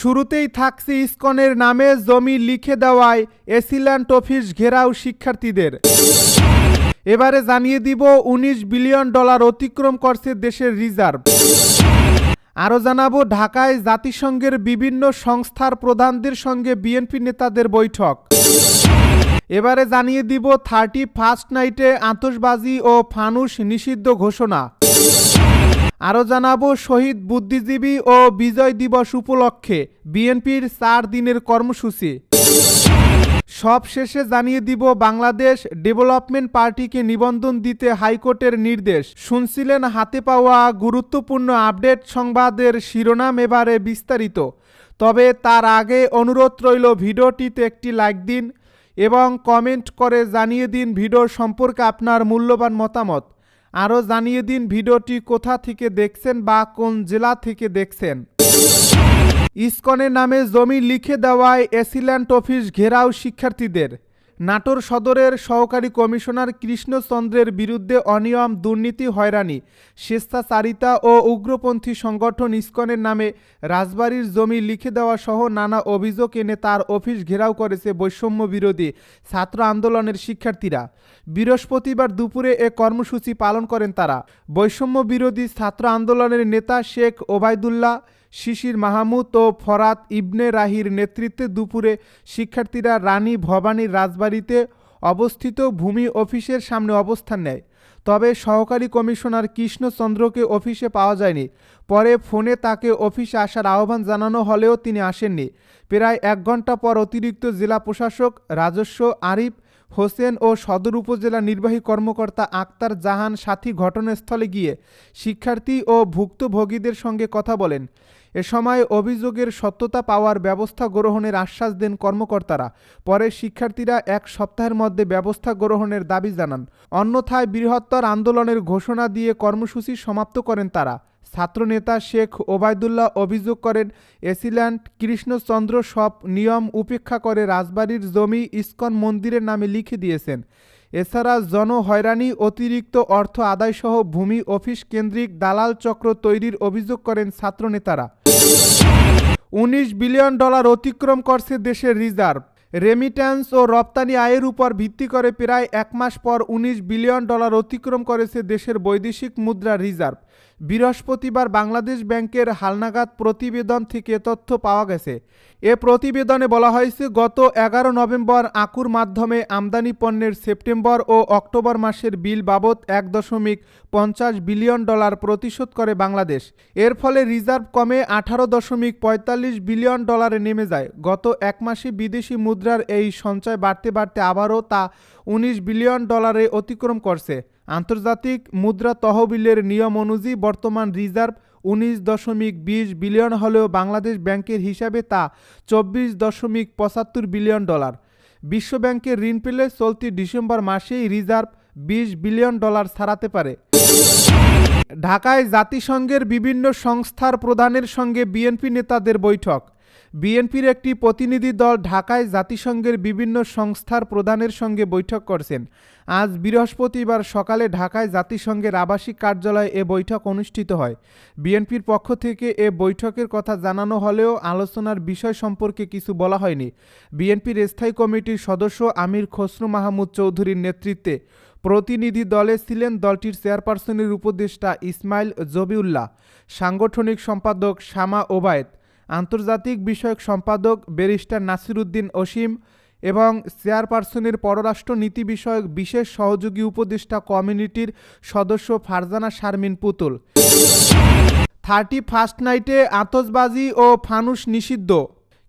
শুরুতেই থাকছে ইসকনের নামে জমি লিখে দেওয়ায় এসিল্যান্ড অফিস ঘেরাও শিক্ষার্থীদের। এবারে জানিয়ে দিব উনিশ বিলিয়ন ডলার অতিক্রম করছে দেশের রিজার্ভ। আরও জানাব ঢাকায় জাতিসংঘের বিভিন্ন সংস্থার প্রধানদের সঙ্গে বিএনপি নেতাদের বৈঠক। এবারে জানিয়ে দিব থার্টি ফার্স্ট নাইটে আতশবাজি ও ফানুস নিষিদ্ধ ঘোষণা। আরও জানাব, শহীদ বুদ্ধিজীবী ও বিজয় দিবস উপলক্ষে বিএনপির চার দিনের কর্মসূচি। সব শেষে জানিয়ে দিব, বাংলাদেশ ডেভেলপমেন্ট পার্টিকে নিবন্ধন দিতে হাইকোর্টের নির্দেশ। শুনছিলেন হাতে পাওয়া গুরুত্বপূর্ণ আপডেট সংবাদের শিরোনাম এবারে বিস্তারিত। তবে তার আগে অনুরোধ রইল, ভিডিওটিতে একটি লাইক দিন এবং কমেন্ট করে জানিয়ে দিন ভিডিও সম্পর্কে আপনার মূল্যবান মতামত। আরও জানিয়ে দিন ভিডিওটি কোথা থেকে দেখছেন বা কোন জেলা থেকে দেখছেন। ইস্কনের নামে জমি লিখে দেওয়ায় এসিল্যান্ড অফিস ঘেরাও শিক্ষার্থীদের। নাটোর সদরের সহকারী কমিশনার কৃষ্ণচন্দ্রের বিরুদ্ধে অনিয়ম, দুর্নীতি, হয়রানি, স্বেচ্ছাচারিতা ও উগ্রপন্থী সংগঠন ইস্কনের নামে রাজবাড়ির জমি লিখে দেওয়া সহ নানা অভিযোগ এনে তার অফিস ঘেরাও করেছে বৈষম্য বিরোধী ছাত্র আন্দোলনের শিক্ষার্থীরা। বৃহস্পতিবার দুপুরে এ কর্মসূচি পালন করেন তারা। বৈষম্য বিরোধী ছাত্র আন্দোলনের নেতা শেখ ওবায়দুল্লাহ শিশির মাহমুদ ও ফরাত ইবনে রাহির নেতৃত্বে দুপুরে শিক্ষার্থীরা রানী ভবানীর রাজবাড়িতে অবস্থিত ভূমি অফিসের সামনে অবস্থান নেয়। তবে সহকারী কমিশনার কৃষ্ণচন্দ্রকে অফিসে পাওয়া যায়নি। পরে ফোনে তাকে অফিসে আসার আহ্বান জানানো হলেও তিনি আসেননি। প্রায় এক ঘণ্টা পর অতিরিক্ত জেলা প্রশাসক রাজস্ব আরিফ হোসেন ও সদর উপজেলা নির্বাহী কর্মকর্তা আক্তার জাহান সাথী ঘটনাস্থলে গিয়ে শিক্ষার্থী ও ভুক্তভোগীদের সঙ্গে কথা বলেন। এ সময় অভিযোগের সত্যতা পাওয়ার ব্যবস্থা গ্রহণের আশ্বাস দেন কর্মকর্তারা। পরে শিক্ষার্থীরা এক সপ্তাহের মধ্যে ব্যবস্থা গ্রহণের দাবি জানান। অন্যথায় বৃহত্তর আন্দোলনের ঘোষণা দিয়ে কর্মসূচি সমাপ্ত করেন তারা। ছাত্রনেতা শেখ ওবায়দুল্লাহ অভিযোগ করেন, এসিল্যান্ড কৃষ্ণচন্দ্র সব নিয়ম উপেক্ষা করে রাজবাড়ির জমি ইস্কন মন্দিরের নামে লিখে দিয়েছেন। এছাড়া জনহয়রানি অতিরিক্ত অর্থ আদায়সহ ভূমি অফিস কেন্দ্রিক দালাল চক্র তৈরির অভিযোগ করেন ছাত্রনেতারা। উনিশ বিলিয়ন ডলার অতিক্রম করছে দেশের রিজার্ভ। রেমিট্যান্স ও রপ্তানি আয়ের উপর ভিত্তি করে প্রায় এক মাস পর উনিশ বিলিয়ন ডলার অতিক্রম করেছে দেশের বৈদেশিক মুদ্রা রিজার্ভ। বৃহস্পতিবার বাংলাদেশ ব্যাংকের হালনাগাদ প্রতিবেদন থেকে তথ্য পাওয়া গেছে। এ প্রতিবেদনে বলা হয়েছে, গত এগারো নভেম্বর আকুর মাধ্যমে আমদানি পণ্যের সেপ্টেম্বর ও অক্টোবর মাসের বিল বাবদ এক দশমিক পঞ্চাশ বিলিয়ন ডলার প্রতিশোধ করে বাংলাদেশ। এর ফলে রিজার্ভ কমে আঠারো দশমিক পঁয়তাল্লিশ বিলিয়ন ডলারে নেমে যায়। গত এক মাসে বিদেশি মুদ্রার এই সঞ্চয় বাড়তে বাড়তে আবারও তা উনিশ বিলিয়ন ডলারে অতিক্রম করছে। আন্তর্জাতিক মুদ্রা তহবিলের নিয়ম অনুযায়ী বর্তমান রিজার্ভ উনিশ দশমিক বিশ বিলিয়ন হলেও বাংলাদেশ ব্যাংকের হিসাবে তা চব্বিশ দশমিক পঁচাত্তর বিলিয়ন ডলার। বিশ্বব্যাংকের ঋণ পেলে চলতি ডিসেম্বর মাসেই রিজার্ভ বিশ বিলিয়ন ডলার ছাড়াতে পারে। ঢাকায় জাতিসংঘের বিভিন্ন সংস্থার প্রধানের সঙ্গে বিএনপি নেতাদের বৈঠক। বিএনপির একটি প্রতিনিধি দল ঢাকায় জাতিসংঘের বিভিন্ন সংস্থার প্রধানের সঙ্গে বৈঠক করছেন। আজ বৃহস্পতিবার সকালে ঢাকায় জাতিসংঘের আবাসিক কার্যালয়ে এ বৈঠক অনুষ্ঠিত হয়। বিএনপির পক্ষ থেকে এ বৈঠকের কথা জানানো হলেও আলোচনার বিষয় সম্পর্কে কিছু বলা হয়নি। বিএনপির স্থায়ী কমিটির সদস্য আমির খসরু মাহমুদ চৌধুরীর নেতৃত্বে প্রতিনিধি দলে ছিলেন দলটির চেয়ারপারসনের উপদেষ্টা ইসমাইল জবিউল্লাহ, সাংগঠনিক সম্পাদক শামা ওবায়েদ আন্তর্জাতিক বিষয়ক সম্পাদক ব্যারিস্টার নাসির উদ্দিন অসীম এবং চেয়ারপারসনের পররাষ্ট্র নীতি বিষয়ক বিশেষ সহযোগী উপদেষ্টা কমিউনিটির সদস্য ফারজানা শারমিন পুতুল। থার্টি ফার্স্ট নাইটে আতসবাজি ও ফানুস নিষিদ্ধ।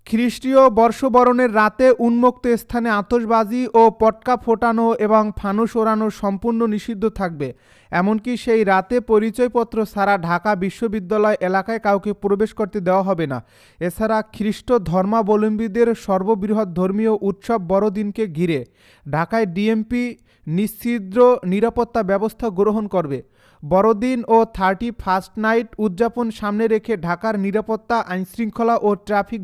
খ্রিস্টীয় বর্ষবরণের রাতে উন্মুক্ত স্থানে আতসবাজি ও পটকা ফোটানো এবং ফানুস ওড়ানো সম্পূর্ণ নিষিদ্ধ থাকবে। এমনকি সেই রাতে পরিচয়পত্র ছাড়া ঢাকা বিশ্ববিদ্যালয় এলাকায় কাউকে প্রবেশ করতে দেওয়া হবে না। এছাড়া খ্রিস্ট ধর্মাবলম্বীদের সর্ববৃহৎ ধর্মীয় উৎসব বড়দিনকে ঘিরে ঢাকায় ডিএমপি নিশ্ছিদ্র নিরাপত্তা ব্যবস্থা গ্রহণ করবে। বড়দিন ও থার্টি ফার্স্ট নাইট উদযাপন সামনে রেখে ঢাকার নিরাপত্তা, আইনশৃঙ্খলা ও ট্রাফিক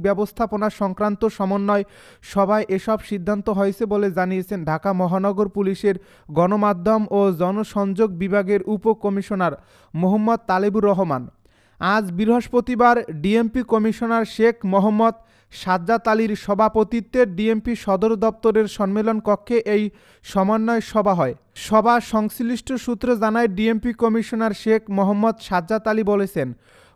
ব্যবস্থাপনা সংক্রান্ত সমন্বয় সভায় এসব সিদ্ধান্ত হয়েছে বলে জানিয়েছেন ঢাকা মহানগর পুলিশের গণমাধ্যম ও জনসংযোগ বিভাগের উপকমিশনার মোহাম্মদ তালেবুর রহমান। আজ বৃহস্পতিবার ডিএমপি কমিশনার শেখ মোহাম্মদ সাজ্জাদ আলীর সভাপতিত্বে ডিএমপি সদর দপ্তরের সম্মেলন কক্ষে এই সমন্বয় সভা হয়। সভা সংশ্লিষ্ট সূত্র জানায়, ডিএমপি কমিশনার শেখ মোহাম্মদ সাজ্জাদ আলী বলেছেন,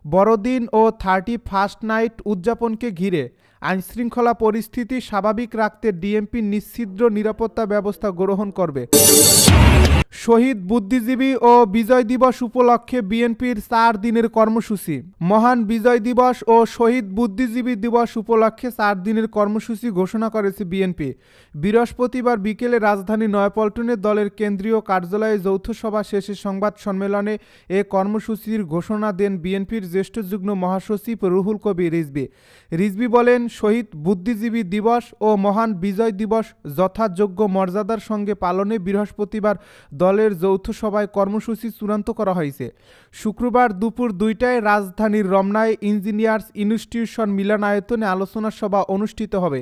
বড়দিন ও থার্টি ফার্স্ট নাইট উদযাপনকে ঘিরে আইনশৃঙ্খলা পরিস্থিতি স্বাভাবিক রাখতে ডিএমপি নিশ্ছিদ্র নিরাপত্তা ব্যবস্থা গ্রহণ করবে। শহীদ বুদ্ধিজীবী ও বিজয় দিবস উপলক্ষে বিএনপির চার দিনের কর্মসূচি। মহান বিজয় দিবস ও শহীদ বুদ্ধিজীবী দিবস উপলক্ষে চার দিনের কর্মসূচি ঘোষণা করেছে বিএনপি। বৃহস্পতিবার বিকেলে রাজধানী নয়াপল্টনে দলের কেন্দ্রীয় কার্যালয়ে যৌথ সভা শেষে সংবাদ সম্মেলনে এ কর্মসূচির ঘোষণা দেন বিএনপির জ্যেষ্ঠ যুগ্ম মহাসচিব রুহুল কবি রিজবি রিজবি বলেন শহীদ বুদ্ধিজীবী দিবস ও মহান বিজয় দিবস যথাযোগ্য মর্যাদার সঙ্গে পালনে বৃহস্পতিবার দলের যৌথ সভায় কর্মসূচি চূড়ান্ত করা হয়েছে। শুক্রবার দুপুর দুইটায় রাজধানীর রমনায় ইঞ্জিনিয়ার্স ইনস্টিটিউশন মিলনায়তনে আলোচনা সভা অনুষ্ঠিত হবে।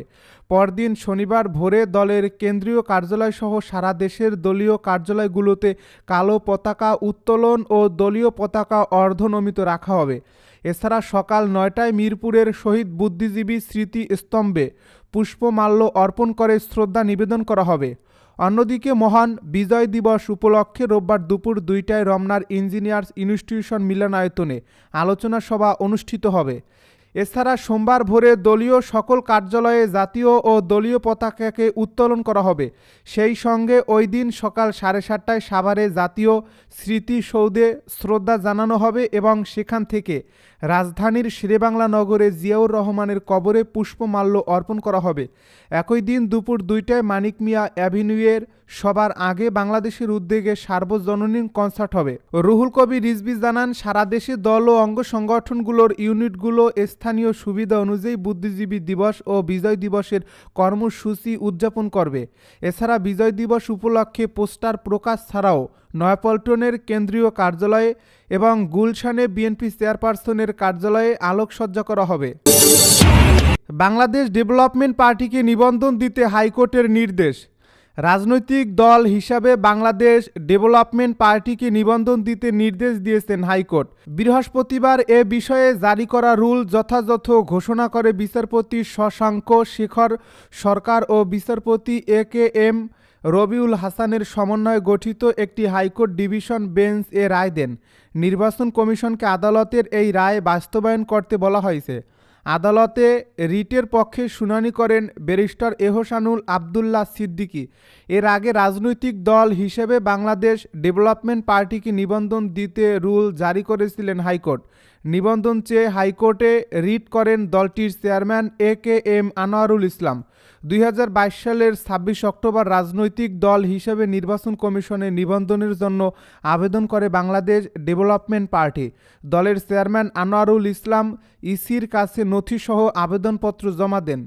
পরদিন শনিবার ভোরে দলের কেন্দ্রীয় কার্যালয় সহ সারা দেশের দলীয় কার্যালয়গুলোতে কালো পতাকা উত্তোলন ও দলীয় পতাকা অর্ধনমিত রাখা হবে। এছাড়া সকাল নয়টায় মিরপুরের শহীদ বুদ্ধিজীবী স্মৃতি স্তম্ভে পুষ্পমাল্য অর্পণ করে শ্রদ্ধা নিবেদন করা হবে। অন্যদিকে মহান বিজয় দিবস উপলক্ষে রোববার দুপুর দুইটায় রমনার ইঞ্জিনিয়ার্স ইনস্টিটিউশন মিলনায়তনে আলোচনা সভা অনুষ্ঠিত হবে। এছাড়া সোমবার ভোরে দলীয় সকল কার্যালয়ে জাতীয় ও দলীয় পতাকাকে উত্তোলন করা হবে। সেই সঙ্গে ওই দিন সকাল সাড়ে সাতটায় সাভারে জাতীয় স্মৃতিসৌধে শ্রদ্ধা জানানো হবে এবং সেখান থেকে রাজধানীর শেরেবাংলা নগরে জিয়াউর রহমানের কবরে পুষ্পমাল্য অর্পণ করা হবে। একই দিন দুপুর দুইটায় মানিক মিয়া অ্যাভিনিউয়ের সবার আগে বাংলাদেশের উদ্যোগে সার্বজনীন কনসার্ট হবে। রুহুল কবি রিজবি জানান, সারা দেশে দল ও অঙ্গ সংগঠনগুলোর ইউনিটগুলো স্থানীয় সুবিধা অনুযায়ী বুদ্ধিজীবী দিবস ও বিজয় দিবসের কর্মসূচি উদযাপন করবে। এছাড়া বিজয় দিবস উপলক্ষে পোস্টার প্রকাশ ছাড়াও নয়াপল্টনের কেন্দ্রীয় কার্যালয়ে এবং গুলশানে বিএনপি চেয়ারপারসনের কার্যালয়ে আলোকসজ্জা করা হবে। বাংলাদেশ ডেভেলপমেন্ট পার্টিকে নিবন্ধন দিতে হাইকোর্টের নির্দেশ। রাজনৈতিক দল হিসাবে বাংলাদেশ ডেভেলপমেন্ট পার্টিকে নিবন্ধন দিতে নির্দেশ দিয়েছেন হাইকোর্ট। বৃহস্পতিবার এ বিষয়ে জারি করা রুল যথাযথ ঘোষণা করে বিচারপতি শশাঙ্ক শেখর সরকার ও বিচারপতি এ কে এম রবিউল হাসানের সমন্বয়ে গঠিত একটি হাইকোর্ট ডিভিশন বেঞ্চ এ রায় দেন। নির্বাচন কমিশনকে আদালতের এই রায় বাস্তবায়ন করতে বলা হয়েছে। আদালতে রিটের পক্ষে শুনানি করেন ব্যারিস্টার এহসানুল আবদুল্লাহ সিদ্দিকী। এর আগে রাজনৈতিক দল হিসেবে বাংলাদেশ ডেভেলপমেন্ট পার্টিকে নিবন্ধন দিতে রুল জারি করেছিলেন হাইকোর্ট। নিবন্ধন চেয়ে হাইকোর্টে রিট করেন দলটির chairman A K M Anwarul Islam. দুই হাজার বাইশ সালের ছাব্বিশ অক্টোবর রাজনৈতিক দল হিসেবে নির্বাচন কমিশনে নিবন্ধনের জন্য আবেদন করে বাংলাদেশ ডেভেলপমেন্ট পার্টি। দলের চেয়ারম্যান আনোয়ারুল ইসলাম ইসির কাছে নথিসহ আবেদনপত্র জমা দেন।